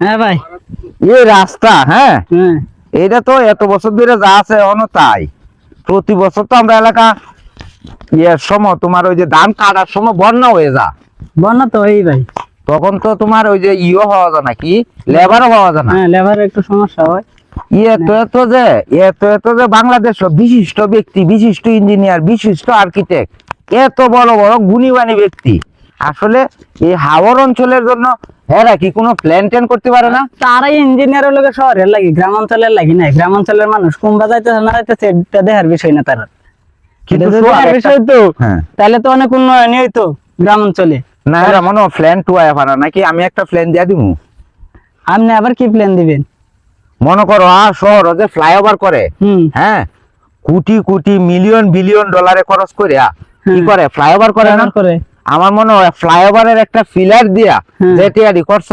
হ্যাঁ ভাই। এই রাস্তা হ্যাঁ? হ্যাঁ। এটা তো এত বছর ধরে যা আছে এখনও তাই। প্রতি বছর তো আমরা এলাকা ইয়ের সময় তোমার ওই যে ধান কাটার সময় বন্যা হয়ে যা বন্যা তো এই ভাই। তখন তো তোমার ওই যে ইও হওয়া যায় না কি লেবারও হওয়া যায় না। হ্যাঁ লেবারের একটু সমস্যা হয়। এত এত যে এত এত যে বাংলাদেশ বিশিষ্ট ব্যক্তি বিশিষ্ট ইঞ্জিনিয়ার বিশিষ্ট আর্কিটেক্ট এত বড় বড় গুণীবানী ব্যক্তি। আসলে এই হাওর অঞ্চলের জন্য এরা কি কোনো প্ল্যান ট্যান করতে পারে না? তারাই ইঞ্জিনিয়ারের লোকে শহরের লাগি গ্রাম অঞ্চলের লাগি না গ্রাম অঞ্চলের মানুষ কুম্বা যাইতেছে না যাইতেছে এটা দেখার বিষয় না তারা বিষয় তো হ্যাঁ। তাহলে তো অনেক উন্নয়নই হইতো গ্রাম অঞ্চলে না এরা মনে প্ল্যান টু আয়া পারা নাকি আমি একটা প্ল্যান দিয়া দিমু? আপনি আবার কি প্ল্যান দিবেন? মনে করো আর শহর যে ফ্লাইওভার করে হ্যাঁ কোটি কোটি মিলিয়ন বিলিয়ন ডলারে খরচ করে কি করে? ফ্লাইওভার করে না? করে। আমার মনে হয় ফ্লাইওভারের একটা ফিলার দিয়া যে টিয়ারি করছ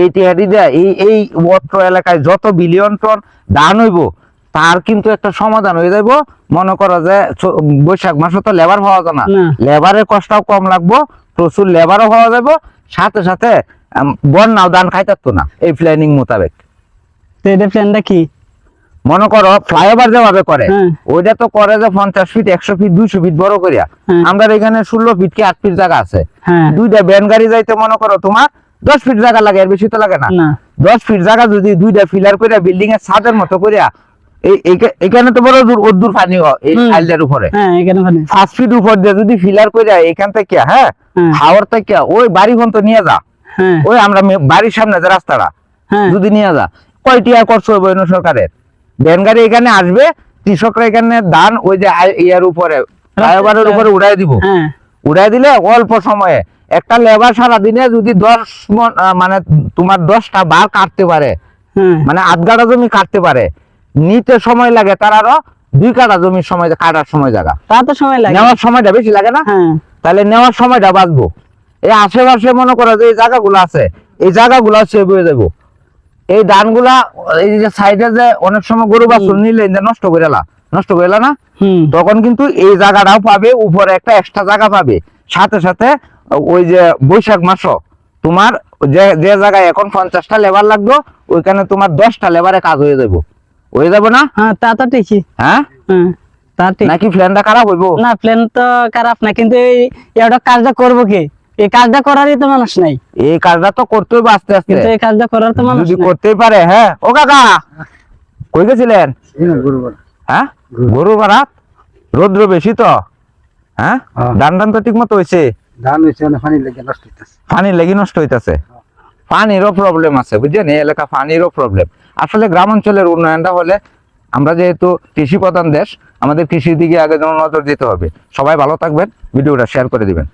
এই টিয়ারি দিয়া এই এই অত্র এলাকায় যত বিলিয়ন টন ধান হইব তার কিন্তু একটা সমাধান হয়ে যাইব। মনে করো যে বৈশাখ মাসে তো লেবার পাওয়া যায় না। লেবারের কষ্টও কম লাগবো প্রচুর লেবারও পাওয়া যাব সাথে সাথে বন্যাও ধান খাইতারতো না এই প্ল্যানিং মোতাবেক। তো এটা প্ল্যানটা কি? মনে করো ফ্লাইওভার যেভাবে করে হ্যাঁ। ওইটা তো করে যে পঞ্চাশ ফিট একশো ফিট দুইশো ফিট বড় করিয়া। হ্যাঁ। আমরা এখানে ষোলো ফিট কি আট ফিট জায়গা আছে। হ্যাঁ। দুইটা ভ্যান গাড়ি যাইতে মনে করো তোমার দশ ফিট জায়গা লাগে এর বেশি তো লাগে না। দশ ফিট জায়গা যদি দুইটা ফিলার করে বিল্ডিং এর ছাদের মতো করিয়া এখানে তো বড় দূর অদ্দূর পানি এই হুম। উপরে। পাঁচ ফিট উপর দিয়ে যদি ফিলার করে এখান থেকে হ্যাঁ। হাওয়ার থেকে ওই বাড়ি পর্যন্ত নিয়ে যা। ওই আমরা বাড়ির সামনে যে রাস্তাটা যদি নিয়ে যা। কয়টি আর করছ সরকারের? ভ্যান গাড়ি এখানে আসবে কৃষকরা এখানে ধান ওই যে ইয়ার উপরে ফ্লাইওভারের উপরে উড়াই দিব। হ্যাঁ। উড়াই দিলে অল্প সময়ে একটা লেবার সারা দিনে যদি দশ মানে তোমার দশটা বার কাটতে পারে হ্যাঁ। মানে আধ কাটা জমি কাটতে পারে নিতে সময় লাগে তার আরও দুই কাটা জমির সময় কাটার সময় জায়গা। তা তো সময় লাগে। নেওয়ার সময়টা বেশি লাগে না? হ্যাঁ। তাহলে নেওয়ার সময়টা বাঁচবো। এই আশেপাশে মনে করো যে এই জায়গাগুলো আছে এই জায়গাগুলো সেভ হয়ে যাব এই ধানগুলা এই যে সাইডে যে অনেক সময় গরু বাছুর নিলে নষ্ট করে নষ্ট করে না তখন কিন্তু এই জায়গাটাও পাবে উপরে একটা এক্সট্রা জায়গা পাবে। সাথে সাথে ওই যে বৈশাখ মাসও তোমার যে যে জায়গায় এখন পঞ্চাশটা লেবার লাগবে ওইখানে তোমার দশটা লেবারে কাজ হয়ে যাব হয়ে যাব না? হ্যাঁ তা তো ঠিকই। হ্যাঁ? নাকি প্ল্যানটা খারাপ হইবো? না প্ল্যান তো খারাপ না কিন্তু এই এটা কাজটা করব কি? এই কাজটা করারই তো মানুষ নাই। এই কাজটা তো করতে হইবে আস্তে আস্তে। কিন্তু এই কাজটা করার তো মানুষ যদি করতেই পারে হ্যাঁ। ও কাকা কই গেছিলেন? হ্যাঁ? গরু বারাত রৌদ্র বেশি তো? হ্যাঁ? হ্যাঁ। ধান তো ঠিক মতো হয়েছে ধান হয়েছে অনেক পানি লেগে নষ্ট হইতেছে। পানি লেগে নষ্ট হইতাছে? পানিরও প্রবলেম আছে বুঝছেন? এই এলাকা পানিরও প্রবলেম আসলে গ্রাম অঞ্চলের উন্নয়নটা হলে আমরা যেহেতু কৃষি প্রধান দেশ আমাদের কৃষির দিকে আগে যেমন নজর দিতে হবে। সবাই ভালো থাকবেন ভিডিওটা শেয়ার করে দিবেন।